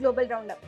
Global roundup.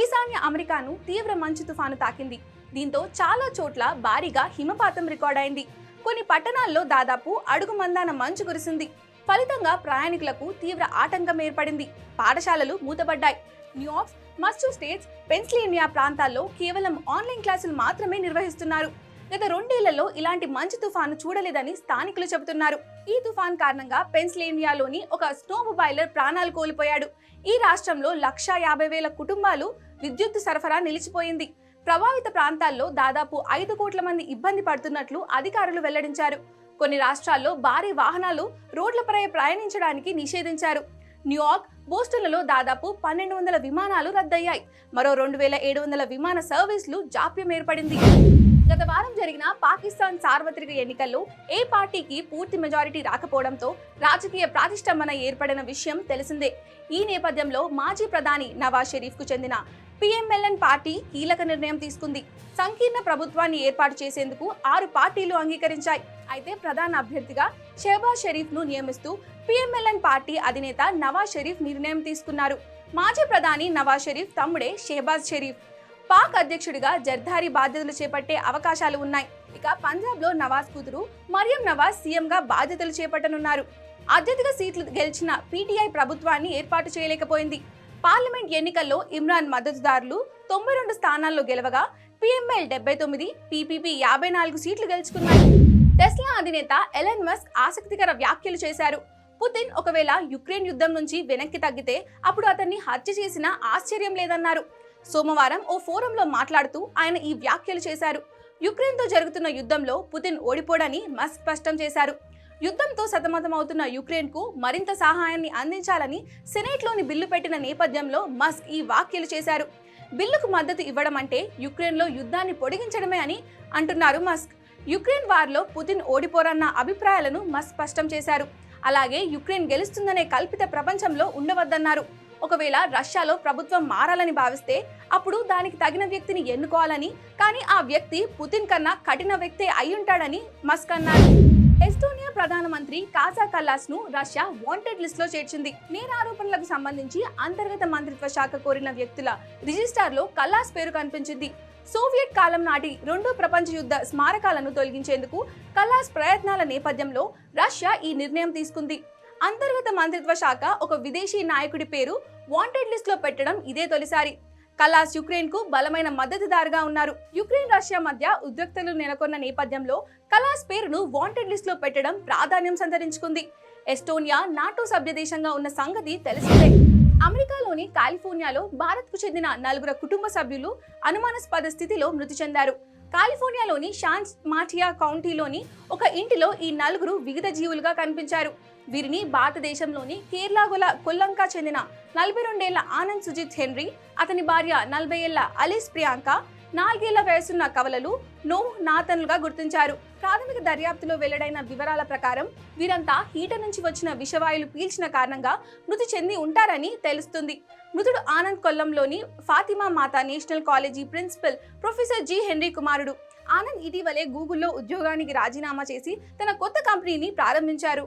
ఈశాన్య అమెరికాను తీవ్ర మంచు తుఫాను తాకింది. దీంతో చాలా చోట్ల భారీగా హిమపాతం రికార్డైంది కొన్ని పట్టణాల్లో దాదాపు అడుగు మందాన మంచు కురిసింది. ఫలితంగా ప్రయాణికులకు తీవ్ర ఆటంకం ఏర్పడింది. పాఠశాలలు మూతబడ్డాయి న్యూయార్క్ స్టేట్స్ పెన్సిల్వేనియా ప్రాంతాల్లో కేవలం ఆన్లైన్ క్లాసులు మాత్రమే నిర్వహిస్తున్నారు. గత రెండేళ్ళలో ఇలాంటి మంచు తుఫాను చూడలేదని స్థానికులు చెబుతున్నారు. ఈ తుఫాన్ కారణంగా పెన్సిల్వేనియాలోని ఒక స్నోమొబైలర్ ప్రాణాలు కోల్పోయాడు. ఈ రాష్ట్రంలో లక్షా యాభై వేల కుటుంబాలు విద్యుత్ సరఫరా నిలిచిపోయింది. ప్రభావిత ప్రాంతాల్లో దాదాపు ఐదు కోట్ల మంది ఇబ్బంది పడుతున్నట్లు అధికారులు వెల్లడించారు. కొన్ని రాష్ట్రాల్లో భారీ వాహనాలు రోడ్లపై ప్రయాణించడానికి నిషేధించారు. న్యూయార్క్ బోస్టన్లలో దాదాపు పన్నెండు వందల విమానాలు రద్దయ్యాయి. మరో రెండు వేల ఏడు వందల విమాన సర్వీసులు జాప్యం ఏర్పడింది. గత వారం జరిగిన పాకిస్తాన్ సార్వత్రిక ఎన్నికల్లో ఏ పార్టీకి పూర్తి మెజారిటీ రాకపోవడంతో రాజకీయ ప్రాతిష్టంభన ఏర్పడిన విషయం తెలిసిందే. ఈ నేపథ్యంలో మాజీ ప్రధాని నవాజ్ షరీఫ్కు చెందిన పిఎంఎల్ఎన్ పార్టీ కీలక నిర్ణయం తీసుకుంది. సంకీర్ణ ప్రభుత్వాన్ని ఏర్పాటు చేసేందుకు ఆరు పార్టీలు అంగీకరించాయి. అయితే ప్రధాన అభ్యర్థిగా షెహబాజ్ షరీఫ్ను నియమిస్తూ పిఎంఎల్ఎన్ పార్టీ అధినేత నవాజ్ షరీఫ్ నిర్ణయం తీసుకున్నారు. మాజీ ప్రధాని నవాజ్ షరీఫ్ తమ్ముడే షెహబాజ్ షరీఫ్. పాక్ అధ్యక్షుడిగా జర్దారీ బాధ్యతలు చేపట్టే అవకాశాలు ఉన్నాయి. ఇక పంజాబ్లో నవాజ్ కూతురు మరియం నవాజ్ సీఎంగా బాధ్యతలు చేపట్టనున్నారు. అత్యధిక సీట్లు గెలిచిన పీటీఐ ప్రభుత్వాన్ని ఏర్పాటు చేయలేకపోయింది. పార్లమెంట్ ఎన్నికల్లో ఇమ్రాన్ మద్దతుదారులు తొంభై రెండు స్థానాల్లో గెలవగా పిఎంఎల్ డెబ్బై తొమ్మిది పీపీపీ యాభై నాలుగు సీట్లు గెలుచుకున్నాయి. టెస్లా అధినేత ఎలన్ మస్క్ ఆసక్తికర వ్యాఖ్యలు చేశారు. పుతిన్ ఒకవేళ యుక్రెయిన్ యుద్ధం నుంచి వెనక్కి తగ్గితే అప్పుడు అతన్ని హత్య చేసినా ఆశ్చర్యం లేదన్నారు. సోమవారం ఓ ఫోరంలో మాట్లాడుతూ ఆయన ఈ వ్యాఖ్యలు చేశారు. యుక్రెయిన్తో జరుగుతున్న యుద్ధంలో పుతిన్ ఓడిపోడని మస్క్ స్పష్టం చేశారు. యుద్ధంతో సతమతమవుతున్న యుక్రెయిన్కు మరింత సహాయాన్ని అందించాలని సెనేట్లోని బిల్లు పెట్టిన నేపథ్యంలో మస్క్ ఈ వ్యాఖ్యలు చేశారు. బిల్లుకు మద్దతు ఇవ్వడం అంటే యుక్రెయిన్లో యుద్ధాన్ని పొడిగించడమే అని అంటున్నారు మస్క్. యుక్రెయిన్ వార్లో పుతిన్ ఓడిపోరన్న అభిప్రాయాలను మస్క్ స్పష్టం చేశారు. అలాగే యుక్రెయిన్ గెలుస్తుందనే కల్పిత ప్రపంచంలో ఉండవద్దన్నారు. ఒకవేళ రష్యాలో ప్రభుత్వం మారాలని భావిస్తే అప్పుడు దానికి తగిన వ్యక్తిని ఎన్నుకోవాలని కానీ ఆ వ్యక్తి పుతిన్ కన్నా కఠిన వ్యక్తే అయ్యుంటాడని మస్క్ అన్నారు. ఎస్టోనియా ప్రధానమంత్రి కాజా కల్లాస్ను రష్యా వాంటెడ్ లిస్ట్లో చేర్చింది. నేరారోపణలకు సంబంధించి అంతర్గత మంత్రిత్వ శాఖ కోరిన వ్యక్తుల రిజిస్టార్లో కల్లాస్ పేరు కనిపించింది. సోవియట్ కాలం నాటి రెండో ప్రపంచ యుద్ధ స్మారకాలను తొలగించేందుకు కల్లాస్ ప్రయత్నాల నేపథ్యంలో రష్యా ఈ నిర్ణయం తీసుకుంది. అంతర్గత మంత్రిత్వ శాఖ ఒక విదేశీ నాయకుడి పేరు వాంటెడ్ లిస్ట్లో పెట్టడం ఇదే తొలిసారి. కలాస్ యుక్రెయిన్కు బలమైన మద్దతుదారుగా ఉన్నారు. యుక్రెయిన్ రష్యా మధ్య ఉద్రిక్తలు నెలకొన్న నేపథ్యంలో కలాస్ పేరును వాంటెడ్ లిస్ట్లో పెట్టడం ప్రాధాన్యం సంతరించుకుంది. ఎస్టోనియా నాటో సభ్య దేశంగా ఉన్న సంగతి తెలిసిందే. అమెరికాలోని కాలిఫోర్నియాలో భారత్కు చెందిన నలుగురు కుటుంబ సభ్యులు అనుమానాస్పద స్థితిలో మృతి చెందారు. కాలిఫోర్నియాలోని షాన్స్ మాటియా కౌంటీలోని ఒక ఇంటిలో ఈ నలుగురు వివిధ జీవులుగా కనిపించారు. వీరిని భారతదేశంలోని కేరళగొల కొల్లంకా చెందిన నలభై రెండేళ్ళ ఆనంద్ సుజిత్ హెన్రీ అతని భార్య నలభై ఏళ్ళ అలీస్ ప్రియాంక నాలుగేళ్ళ వయసున్న కవలలు నో నాతన్లుగా గుర్తించారు. ప్రాథమిక దర్యాప్తులో వెల్లడైన వివరాల ప్రకారం వీరంతా హీటర్ నుంచి వచ్చిన విషవాయులు పీల్చిన కారణంగా మృతి చెంది ఉంటారని తెలుస్తుంది. మృతుడు Anand కొల్లంలోని Fatima Mata national college principal professor G. Henry కుమారుడు. ఆనంద్ ఇటీవలే గూగుల్లో ఉద్యోగానికి రాజీనామా చేసి తన కొత్త కంపెనీని ప్రారంభించారు.